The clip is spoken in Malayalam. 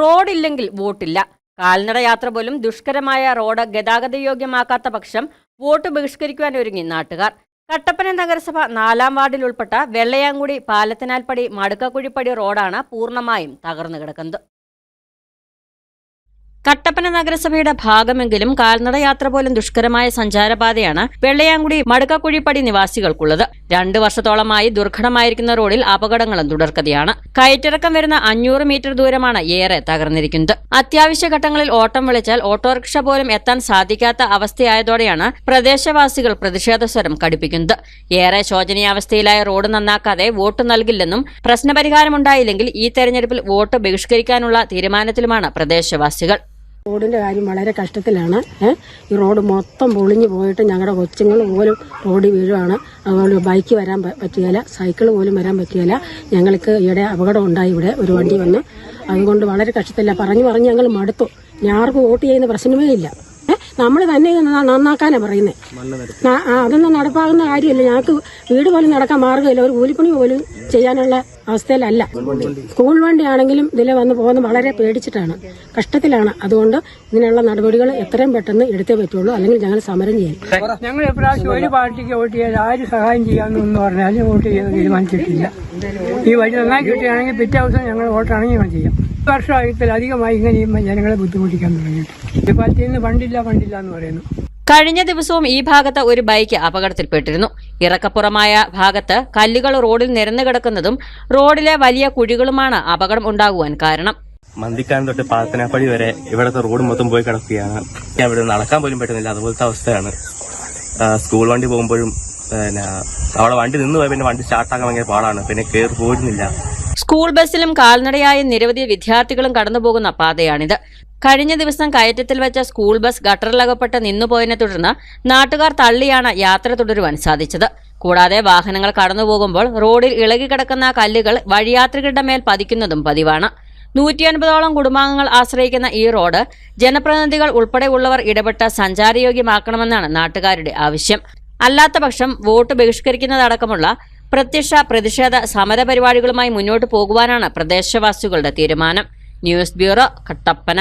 റോഡില്ലെങ്കിൽ വോട്ടില്ല. കാൽനട യാത്ര പോലും ദുഷ്കരമായ റോഡ് ഗതാഗതയോഗ്യമാക്കാത്ത പക്ഷം വോട്ട് ബഹിഷ്കരിക്കുവാൻ ഒരുങ്ങി നാട്ടുകാർ. കട്ടപ്പന നഗരസഭ നാലാം വാർഡിൽ ഉൾപ്പെട്ട വെള്ളയാങ്കുടി പാലത്തിനാൽപ്പടി മടുക്കക്കുഴിപ്പടി റോഡാണ് പൂർണമായും തകർന്നു കിടക്കുന്നത് കട്ടപ്പന നഗരസഭയുടെ ഭാഗമെങ്കിലും കാൽനടയാത്ര പോലും ദുഷ്കരമായ സഞ്ചാരപാതയാണ് വെള്ളയാങ്കുടി മടുക്കക്കുഴിപ്പടി നിവാസികൾക്കുള്ളത്. രണ്ടു വർഷത്തോളമായി ദുർഘടമായിരിക്കുന്ന റോഡിൽ അപകടങ്ങളും തുടർക്കഥയാണ്. കയറ്റിറക്കം വരുന്ന അഞ്ഞൂറ് മീറ്റർ ദൂരമാണ് ഏറെ തകർന്നിരിക്കുന്നത്. അത്യാവശ്യ ഘട്ടങ്ങളിൽ ഓട്ടം വിളിച്ചാൽ ഓട്ടോറിക്ഷ പോലും എത്താൻ സാധിക്കാത്ത അവസ്ഥയായതോടെയാണ് പ്രദേശവാസികൾ പ്രതിഷേധ സ്വരം കടുപ്പിക്കുന്നത്. ഏറെ ശോചനീയാവസ്ഥയിലായ റോഡ് നന്നാക്കാതെ വോട്ട് നൽകില്ലെന്നും പ്രശ്നപരിഹാരമുണ്ടായില്ലെങ്കിൽ ഈ തെരഞ്ഞെടുപ്പിൽ വോട്ട് ബഹിഷ്കരിക്കാനുള്ള തീരുമാനത്തിലുമാണ് പ്രദേശവാസികൾ. റോഡിന്റെ കാര്യം വളരെ കഷ്ടത്തിലാണ്. ഈ റോഡ് മൊത്തം പൊളിഞ്ഞു പോയിട്ട് ഞങ്ങളുടെ കൊച്ചുങ്ങൾ പോലും റോഡിൽ വീഴുവാണ്. അതുപോലെ ബൈക്ക് വരാൻ പറ്റുകയില്ല സൈക്കിൾ പോലും വരാൻ പറ്റുകയില്ല. ഞങ്ങൾക്ക് ഈയിടെ അപകടം ഉണ്ടായി ഇവിടെ ഒരു വണ്ടി വന്ന്. അതുകൊണ്ട് വളരെ കഷ്ടത്തില്ല പറഞ്ഞു പറഞ്ഞ് ഞങ്ങൾ മടുത്തു. ഞാർക്ക് വോട്ട് ചെയ്യുന്ന പ്രശ്നമേ ഇല്ല. നമ്മൾ തന്നെ നന്നാക്കാനാ പറയുന്നത് അതൊന്നും നടപ്പാകുന്ന കാര്യമല്ല. ഞങ്ങൾക്ക് വീട് പോലും നടക്കാൻ മാർഗമില്ല ഒരു കൂലിപ്പണി പോലും ചെയ്യാനുള്ള അവസ്ഥയിലല്ല. സ്കൂൾ വണ്ടിയാണെങ്കിലും ഇതിൽ വന്ന് പോകുന്ന വളരെ പേടിച്ചിട്ടാണ്. കഷ്ടത്തിലാണ്. അതുകൊണ്ട് ഇതിനുള്ള നടപടികൾ എത്രയും പെട്ടെന്ന് എടുത്തേ പറ്റുള്ളൂ. അല്ലെങ്കിൽ ഞങ്ങൾ സമരം ചെയ്യും. ഞങ്ങൾ ഇപ്രാവശ്യം ഒരു പാർട്ടിക്ക് വോട്ട് ചെയ്യാൻ ആര് സഹായം ചെയ്യാമെന്ന് പറഞ്ഞാലും വോട്ട് ചെയ്യാൻ തീരുമാനിച്ചിട്ടില്ല. ഈ വഴി നന്നായി കിട്ടുകയാണെങ്കിൽ പിറ്റേ ദിവസം ഞങ്ങൾ വോട്ടാണെങ്കിൽ ഞങ്ങൾ ചെയ്യാം. വർഷമായിട്ടിൽ അധികമായി ഇങ്ങനെ ജനങ്ങളെ ബുദ്ധിമുട്ടിക്കാൻ തുടങ്ങിയിട്ട്. ഈ പാർട്ടിയിൽ നിന്ന് ഫണ്ടില്ല. ഫണ്ടില്ല എന്ന് പറയുന്നു. കഴിഞ്ഞ ദിവസവും ഈ ഭാഗത്ത് ഒരു ബൈക്ക് അപകടത്തിൽപ്പെട്ടിരുന്നു. ഇറക്കപ്പുറമായ ഭാഗത്ത് കല്ലുകൾ റോഡിൽ നിരന്നു കിടക്കുന്നതും റോഡിലെ വലിയ കുഴികളുമാണ് അപകടം ഉണ്ടാകുവാൻ കാരണം. മന്തിക്കാനം തൊട്ട് പാത്തനാപ്പടി വരെ ഇവിടുത്തെ റോഡ് മൊത്തം പോയി കിടക്കുകയാണ്. ഞാൻ ഇവിടെ നടക്കാൻ പോലും പറ്റുന്നില്ല. അതുപോലത്തെ അവസ്ഥയാണ്. സ്കൂൾ വണ്ടി പോകുമ്പോഴും പിന്നെ അവിടെ വണ്ടി നിന്ന് പോയ പിന്നെ വണ്ടി സ്റ്റാർട്ടാക്കാൻ ഭയങ്കര പാടാണ്. പിന്നെ കയറി പോയിരുന്നില്ല സ്കൂൾ ബസ്സിലും കാൽനടയായ നിരവധി വിദ്യാർത്ഥികളും കടന്നുപോകുന്ന പാതയാണിത്. കഴിഞ്ഞ ദിവസം കയറ്റത്തിൽ വെച്ച സ്കൂൾ ബസ് ഗട്ടറിലകപ്പെട്ട് നിന്നുപോയതിനെ തുടർന്ന് നാട്ടുകാർ തള്ളിയാണ് യാത്ര തുടരുവാൻ സാധിച്ചത്. കൂടാതെ വാഹനങ്ങൾ കടന്നുപോകുമ്പോൾ റോഡിൽ ഇളകിക്കിടക്കുന്ന കല്ലുകൾ വഴിയാത്രികരുടെ മേൽ പതിക്കുന്നതും പതിവാണ്. നൂറ്റിയൻപതോളം കുടുംബാംഗങ്ങൾ ആശ്രയിക്കുന്ന ഈ റോഡ് ജനപ്രതിനിധികൾ ഉൾപ്പെടെയുള്ളവർ ഇടപെട്ട് സഞ്ചാരയോഗ്യമാക്കണമെന്നാണ് നാട്ടുകാരുടെ ആവശ്യം. അല്ലാത്തപക്ഷം വോട്ട് ബഹിഷ്കരിക്കുന്നതടക്കമുള്ള പ്രത്യക്ഷ പ്രതിഷേധ സമരപരിപാടികളുമായി മുന്നോട്ട് പോകുവാനാണ് പ്രദേശവാസികളുടെ തീരുമാനം. News bureau Kattappana.